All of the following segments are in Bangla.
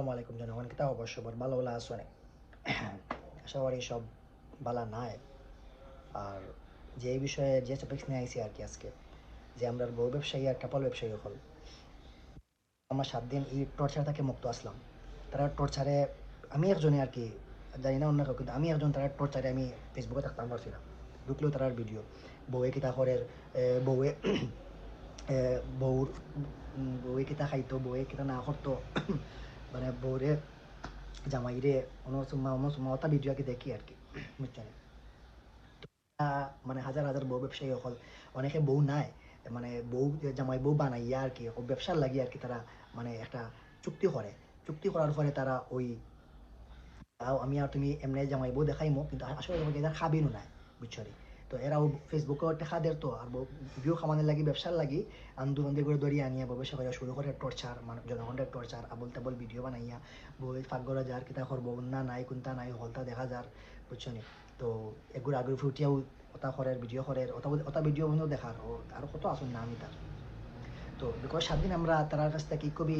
আসসালামু আলাইকুম জনগণ কিতা অবশ্য ভালো আছো অনেক। আশা করি সব বালা নাই। আর যে এই বিষয়ে যে টপিক্স নিয়ে আইসি আর কি আজকে, যে আমরা বউ ব্যবসায়ী আর কাপড় ব্যবসায়ী হল। আমার সাত দিন এই টর্চার থেকে মুক্ত আসলাম। তারা টর্চারে আমি একজনে আর কি, জানি না অন্য কেউ, কিন্তু আমি একজন তারা টর্চারে আমি ফেসবুকে থাকতাম পারছি না ঢুকলেও তারার ভিডিও বউয়ে কিতা করে বউয়ে বউর বউয়ে কিতা খাইতো, বউয়ে কিতা না করতো। মানে বউরে, জামাইরে সুমা অন্য ওটা ভিডিও কি দেখি আর কি, বুঝছেন? মানে হাজার হাজার বউ ব্যবসায়ী হল অনেকে বউ নাই মানে বউ, জামাই বউ বানাইয়া আর কি ব্যবসার লাগি আর কি তারা মানে একটা চুক্তি করে। চুক্তি করার ফলে তারা ওই আমি আর তুমি এমনি জামাই বউ দেখাইমো, কিন্তু আসলে তোমাকে এটা খাবিনও নাই বুঝছ? তো এরাও ফেসবুকে টেকা দের তো, আর ভিডিও খামানের লাগি, ব্যবসার লাগি আন্দু বন্দে করে দড়িয়ে আনিয়া ব্যবসা করে শুরু করে টর্চার মানে জনগণের টর্চার আবল তাবল ভিডিও বানাইয়া বই ফাঁকগড়া যার কিতা করব না নাই কোনটা নাই, হলতা দেখা যার বুঝছ নি তো এগুলো আগে ফুটিয়াও ওটা করে ভিডিও করে ওটা ওটা ভিডিও বন্ধু দেখার, ও আর কত আসুন না আমি তার। তো বিকজ সাত দিন আমরা তার কাছ থেকে খুবই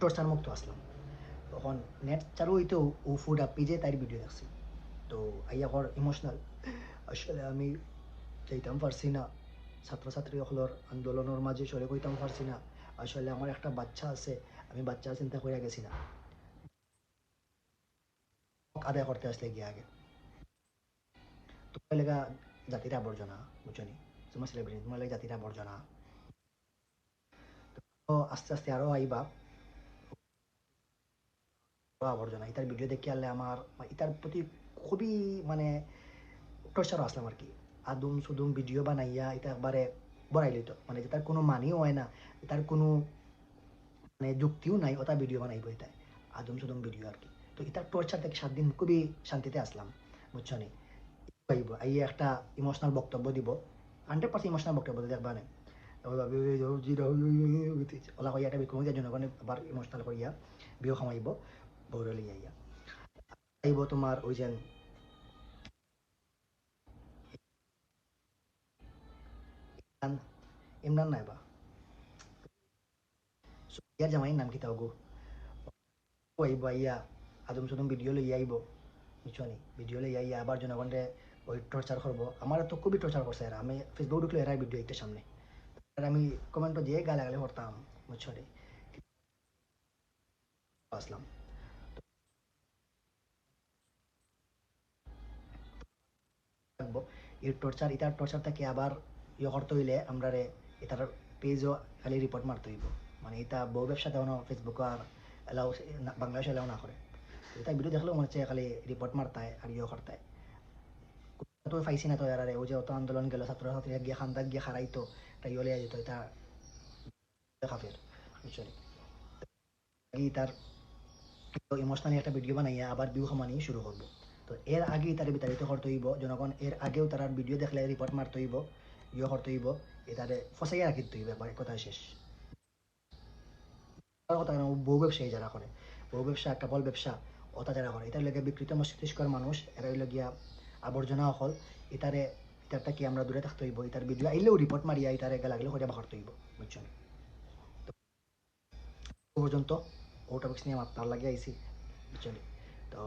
টর্চার মুক্ত আসলাম। তখন নেট চালু হইতেও ও ফুড আপি যে তার ভিডিও দেখছি। তো আইয়া কর ইমোশনাল আসলে আমি যাইতাম পারছি না। ছাত্রছাত্রী সকলের আন্দোলনের মাঝে চলে কইতাম পারছি না। আসলে আমার একটা বাচ্চা আছে, আমি বাচ্চা চিন্তা করে গেছি না। আদায় করতে আসলে গিয়ে আগে। তো লেগা জাতির আবর্জনা, বুঝছ নি? তোমার সেলিব্রিটি তোমার লেগে জাতির আবর্জনা। তো আস্তে আস্তে আরও আইবা। আবর্জনা, ইতার ভিডিও দেখে আনলে আমার, ইতার প্রতি খুবই মানে টর্চার আসলাম আর কি। আদুম সুদুম ভিডিও বানাইয়া এটা একবারে বড়াই লইতো। মানে যেটার কোনো মানিও হয় না এটার কোনো মানে যুক্তিও নাই, ওটা ভিডিও বানাইব এটাই আদম সুদম ভিডিও আর কি। তো এটার টর্চার থেকে সাত দিন খুবই শান্তিতে আসলাম, বুঝছ নি? আইব আই একটা ইমোশনাল বক্তব্য দিব। হান্ড্রেড পার্সেন্ট ইমোশনাল বক্তব্য দেখবা না একটা বিক্রম জনগণে ইমোশনাল করিয়া বিহু খামাইব বৌরলি আইয়া। আইব তোমার ওই যে ইমরান নাইবা। ইয়ার জামাইয়ের নাম কিতা গো আইব আদম সুদম ভিডিও আইব ভিডিও আবার ওই টর্চার করব আমার তো খুবই টর্চার করছে এরা আমি ফেসবুক ঢুকলে ভিডিও একটা সামনে। আমি কমেন্টও দিয়ে গালাগালি করতাম বুঝছ রে আসলাম। এই টর্চার এটার টর্চার থেকে। আবার ইয়ে করতে হইলে আমরা রে এটার পেজও খালি রিপোর্ট মারতে হইব। মানে এটা বউ ব্যবসা তেমন ফেসবুক আর এলাও বাংলাদেশে এলাও না করে। এটা ভিডিও দেখলেও মনে হচ্ছে খালি রিপোর্ট মারতায় আর ইয়ে করতায়। তো পাইছি না তো যে অত আন্দোলন গেল, ছাত্রছাত্রীরা গিয়ে খান্দাক গিয়ে হারাইতো, এটা ইয়ে যেত, এটা নি? ই তার ইমোশনালি একটা ভিডিও বানাইয়া আবার বিউ খামানি শুরু করব। তো এর আগেই তার বিতাড়িত করতে হইব। জনগণ এর আগেও তার ভিডিও দেখলে রিপোর্ট মারতে হইব। ইয়ে করতে এটারে ফসাইয়া রাখিতে হইব একবার কথা শেষ। কথা বউ ব্যবসায়ী যারা করে। বউ ব্যবসা ব্যবসা যারা করে। এটার বিকৃত মস্তিষ্কর মানুষ, এরা গিয়া আবর্জনা এটারে, এটারটা কি আমরা দূরে থাকতে হইব? এটার আইলেও রিপোর্ট মারিয়া এটারে বাকরতে হইব বুঝছেন পর্যন্ত ও টপিক্স নিয়ে লাগে আইসি বুঝছেন তো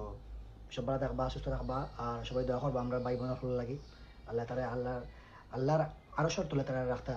সবাই থাকবা, সুস্থ থাকবা, আর সবাই দোয়া করবা, আমরা ভাই বোনের লাগি। আল্লাহ তারা আল্লাহ আল্লাহর আরো শর্ত তারা রাখতা